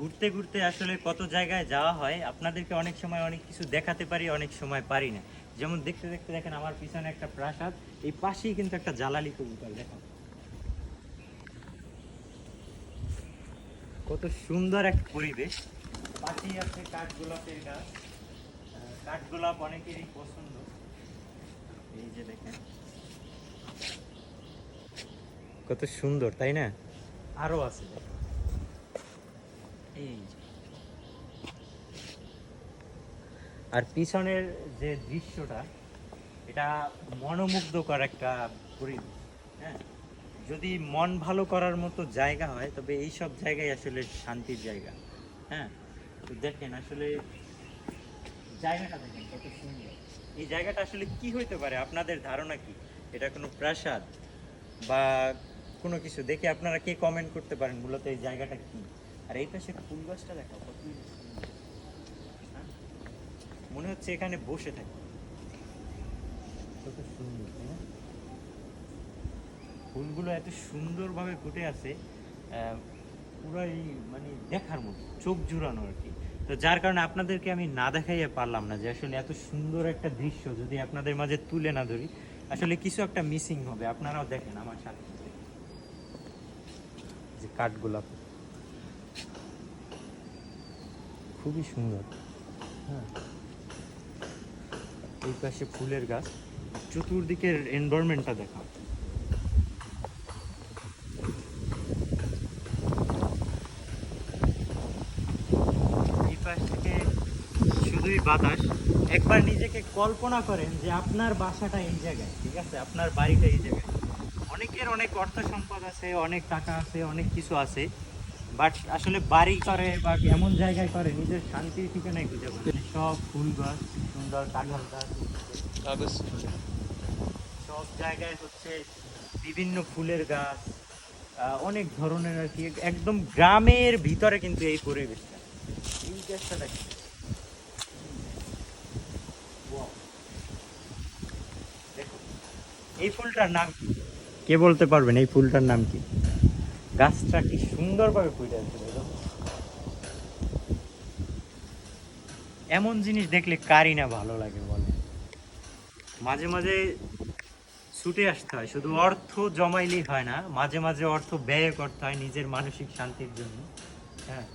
ঘুরতে ঘুরতে আসলে কত জায়গায় যাওয়া হয়, আপনাদেরকে অনেক সময় অনেক কিছু দেখাতে পারি, অনেক সময় পারি না। যেমন দেখতে দেখতে দেখেন আমার পিছনে একটা প্রাসাদ, এই পাশেই কিন্তু একটা জালালি কবুতর দেখো কত সুন্দর এক পরিবেশ। পাশেই আছে কাঠগোলাপের গাছ। কাঠগোলাপ অনেকেরই পছন্দ। এই যে দেখেন। কত সুন্দর, তাই না? আরও আছে। দেখেন। আর পিছনের যে দৃশ্যটা, এটা মনোমুগ্ধকর একটা পরিবেশ হ্যাঁ? যদি মন ভালো করার মতো জায়গা হয়, তবে এই সব জায়গায় আসলে শান্তির জায়গা হ্যাঁ? তো দেখেন আসলে জায়গাটা দেখেন কত সুন্দর। এই জায়গাটা আসলে কি হইতে পারে? আপনাদের ধারণা কি? এটা কোনো প্রাসাদ বা কোনো কিছু? দেখে আপনারা কে কমেন্ট করতে পারেন? মূলত এই জায়গাটা কি? আর এই পাশে ফুল গাছটা দেখো কত হ্যাঁ? মনে হচ্ছে এখানে বসে থাকি। কত সুন্দর তাই ফুলগুলো এত সুন্দরভাবে ফুটে আছে পুরাই মানে দেখার মতো, চোখ জুড়ানো আর কি। তো যার কারণে আপনাদেরকে আমি না দেখাইয়ে পারলাম না যে আসলে এত সুন্দর একটা দৃশ্য যদি আপনাদের মাঝে তুলে না ধরি, আসলে কিছু একটা মিসিং হবে, আপনারাও দেখেন আমার সাথে সাথে। যে কাঠগোলাপ। খুবই সুন্দর। হ্যাঁ। এই পাশে ফুলের গাছ। চতুর্দিকের এনভায়রনমেন্টটা দেখা এই পাশ থেকে শুধুই বাতাস। একবার নিজেকে কল্পনা করেন যে আপনার বাসাটা এই জায়গায়, ঠিক আছে? আপনার বাড়িটা এই জায়গায়। অনেকের অনেক অর্থ সম্পদ আছে, অনেক টাকা আছে, অনেক কিছু আছে। বাট আসলে বাড়ি করে বা এমন জায়গায় করে নিজের শান্তির ঠিকানায় খুঁজে পায়। না। সব ফুল গাছ সুন্দর কাঁঠাল গাছ কাগজ। সব জায়গায় হচ্ছে বিভিন্ন ফুলের গাছ অনেক ধরনের আর কি। একদম গ্রামের ভিতরে কিন্তু এই পরিবেশটা। এই গাছটা এই ফুলটার নাম কি? কে বলতে পারবেন এই ফুলটার নাম কি? গাছটা কি সুন্দরভাবে ফুটে আছে এমন জিনিস দেখলে কারি না ভালো লাগে বলে। মাঝে মাঝে ছুটে আসতে হয়, শুধু অর্থ জমাইলেই হয় না, মাঝে মাঝে অর্থ ব্যয় করতে হয় নিজের মানসিক শান্তির জন্য। হ্যাঁ।